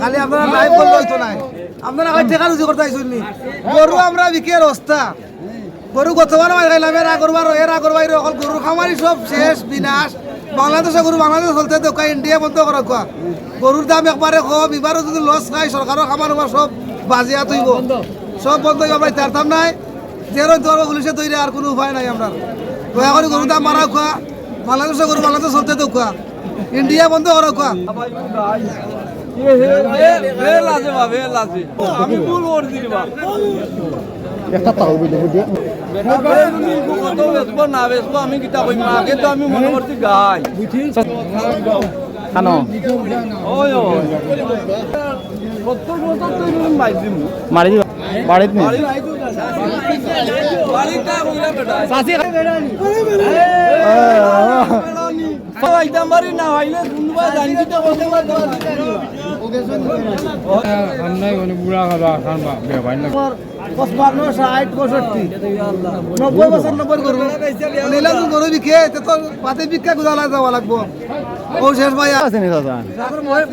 খালি আপনারা লাইভ করলে হইতো নাই। আপনারা খালি ঠেকা রুজি করতে আইসুন নি। গরু আমরা বিকের অবস্থা গরু গতবার মার খাইলাম এর আগরবার এর আগরবার অকল গরু খামারি সব শেষ, বিনাশ। বাংলাদেশে গরু বাংলাদেশ চলতে দোকা ইন্ডিয়া বন্ধ করা কোয়া গরুর দাম একবারে কম এবারও যদি লস খাই সরকারের খামার উমার সব বাজিয়া তুইব সব বন্ধ হইব আমরা তারতাম নাই। জেরো দর পুলিশে তৈরি আর কোনো উপায় নাই আমরা দয়া করে গরুর দাম মারা খোয়া বাংলাদেশে গরু বাংলাদেশ চলতে খোয়া ইন্ডিয়া বন্ধ করা খোয়া আমি ভুল করছি বা একটা তাও বুঝে বুঝে কত বেচবো না বেচবো আমি কিতা কইম আগে তো আমি মনে করছি গাই। খানো। ওই ওই। সত্তর বছর তো এরকম মাইর মারি দিবা? বাড়িত নি বাড়িটা বেটা পঁচপান্ন ষাট পঁয়ষট্টি নব্বই বছর নব্বই গরু নিলাম গরু বিকে তে পাতে বিকা গুজালা যাওয়া লাগবো ও শেষ ভাই আছে নি চাচা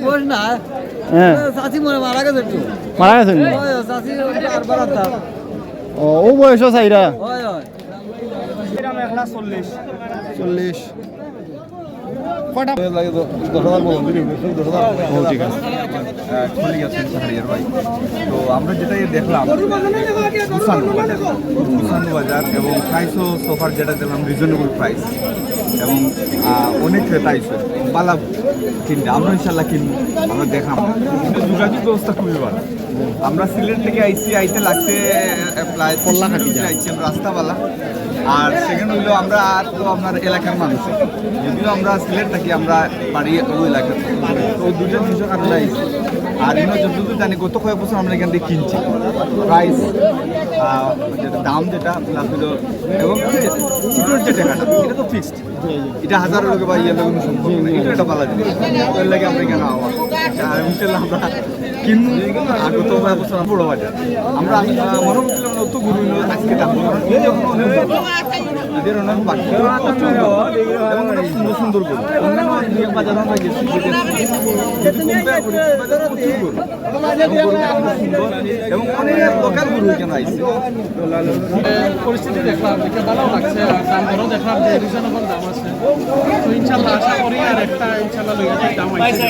বয়স না হ্যাঁ চাচি মনে মারা গেছে একটু মারা গেছে চাচি আর বাড়াতা ও ও বয়স চাইরা হয় হয় চল্লিশ আমরা যেটাই দেখলাম মুসান্ন বাজার মুসান্ন বাজার এবং প্রাইসও সোফার যেটা দেখলাম রিজনেবল প্রাইস এবং অনেক ক্রেতা আইসে বালা কিনতে। আমরা ইনশাল্লাহ কিনবো আমরা কিন্তু যোগাযোগ ব্যবস্থা খুবই ভালো। আমরা সিলেট থেকে আইসি আইতে লাগছে প্রায় পল্লা আইছি আমরা রাস্তাওয়ালা। আর সেখানে হইল আমরা আর তো আপনার এলাকার মানুষ। যদিও আমরা সিলেট থাকি আমরা বাড়ি ওই এলাকার। তো দুটো জিনিসের কারণে আইছি। আর এনে যতটুকু জানি গত কয়েক বছর আমরা এখান থেকে কিনছি। প্রাইস যেটা দাম যেটা প্লাস হলো এবং সিকিউর যে টাকাটা এটা তো ফিক্সড এটা হাজার লোকে বা ইয়ে লোক সম্ভব না। এটা একটা ভালো জিনিস। এর লাগে আমরা এখানে আওয়া। আর ইনশাল্লাহ আমরা কিনবো। আর গত কয়েক বছর বড় বাজার। আমরা মনে করছিলাম অত গুরু আজকে কারণ এই যখন অনেক এদের অনেক বাকি এবং অনেক সুন্দর সুন্দর গরু। অন্যান্য বাজার আমরা গেছি গরু। সুন্দর এবং অনেক লোকাল গরু এখানে আইছে পরিস্থিতি দেখলাম, এটা ভালো লাগছে দাম দরও দেখলাম, যে রিজনেবল দাম আছে তো ইনশাল্লাহ আশা করি আর একটা ইনশাল্লাহ লইয়া দাম আইছে